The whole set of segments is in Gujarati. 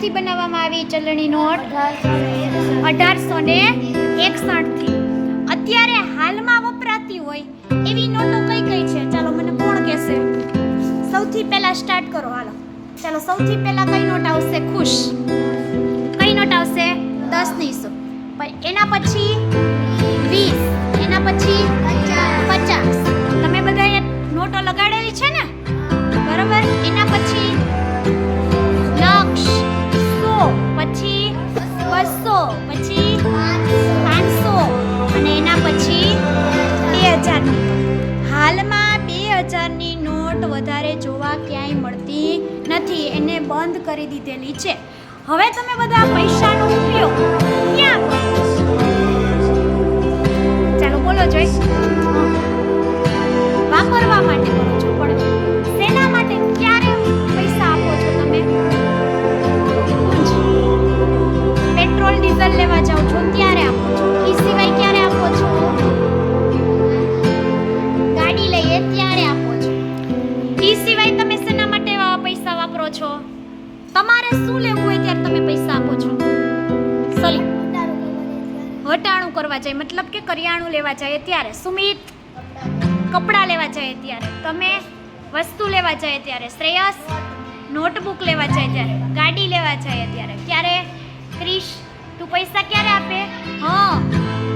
ક્યારથી બનાવવામાં આવી ચલણી નોટ. અઢારસો ને એકસઠથી અત્યારે હાલમાં વપરાતી હોય એવી નોટો કઈ કઈ છે? ચાલો મને કોણ કહેશે? સૌથી પહેલા સ્ટાર્ટ કરો, હાલો. ચાલો, સૌથી પહેલા કઈ નોટ આવશે? ખુશ. કઈ નોટ આવશે? દસની સો. પણ એના પછી વીસ. એના પછી પચાસ. તમે બધાએ નોટો લગાડેલી છે ને? બરોબર? એના પછી હજારની વધારે જોવા ક્યાંય મળતી નથી. એને બંધ કરી દીધેલી છે. હવે તમે બધા પૈસાનો ઉપયોગ હટાણું કરવા જાય, મતલબ કે કરિયાણું લેવા જાય ત્યારે, સુમિત, કપડાં લેવા જાય ત્યારે, તમે વસ્તુ લેવા જાય ત્યારે, શ્રેયસ, નોટબુક લેવા જાય ત્યારે, ગાડી લેવા જાય ત્યારે, ક્યારે? ક્રિશ, તું પૈસા ક્યારે આપે? હા.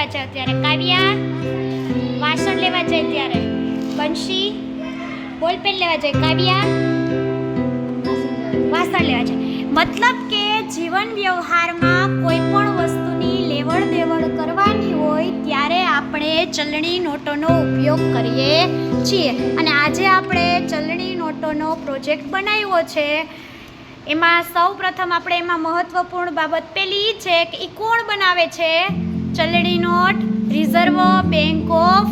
લેવા જાવ ત્યારે. કાવ્યા, વાસણ લેવા જાય ત્યારે. બંશી, બોલપેન લેવા જાય. કાવ્યા, વાસણ લેવા જાય. મતલબ કે જીવન વ્યવહારમાં કોઈ પણ વસ્તુની લેવડ દેવડ કરવાની હોય ત્યારે આપણે ચલણી નોટોનો ઉપયોગ કરીએ છીએ. અને આજે આપણે ચલણી નોટોનો પ્રોજેક્ટ બનાવ્યો છે. એમાં સૌ પ્રથમ આપણે એમાં મહત્વપૂર્ણ બાબત પેલી છે કે એ કોણ બનાવે છે? ચલણી note, Reserve Bank of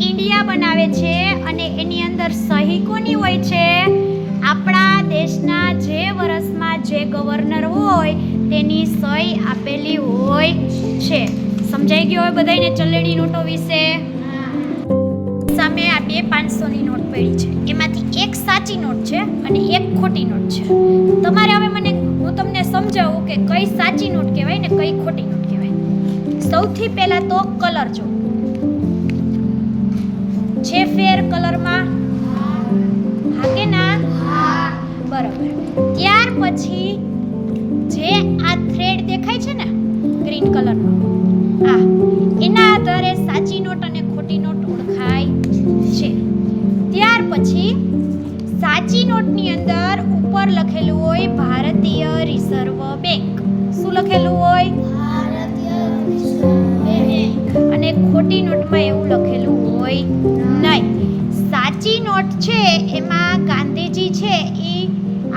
India બનાવે છે અને એની અંદર સહી કોની હોય છે? આપણા દેશના જે વર્ષમાં જે ગવર્નર હોય તેની સહી આપેલી હોય છે. સમજાઈ ગયો હોય બધાને ચલણી નોટો વિશે? સામે આ બે પાંચસોની નોટ પડી છે. એમાંથી એક સાચી નોટ છે અને એક ખોટી નોટ છે. તમારે હવે મને, હું તમને સમજાવું કે કઈ સાચી નોટ કહેવાય ને કઈ ખોટી સૌથી પહેલા તો કલર જો. છે ફેર કલરમાં? હા કે ના? બરાબર. ત્યાર પછી જે આ થ્રેડ દેખાય છે ને ગ્રીન કલરનો આ, એના આધારે સાચી નોટ અને ખોટી નોટ ઓળખાય છે. ત્યાર પછી સાચી નોટની અંદર ઉપર લખેલું હોય ભારતીય રિઝર્વ બેંક. શું લખેલું હોય? અને ખોટી નોટમાં એવું લખેલું હોય નહીં. સાચી નોટ છે એમાં ગાંધીજી છે એ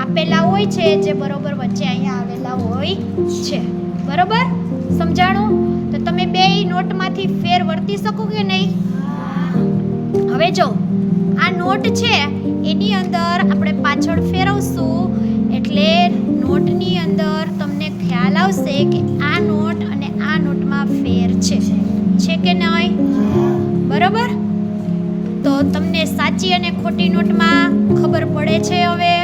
આપેલા હોય છે જે બરોબર વચ્ચે અહીંયા આવેલા હોય છે. બરોબર? સમજાણું? તો તમે બે નોટમાંથી ફેર વર્તી શકો કે નહીં? હવે જો આ નોટ છે એની અંદર આપણે પાછળ કે નહીં બરોબર? તો તમને સાચી અને ખોટી નોટમાં ખબર પડે છે હવે.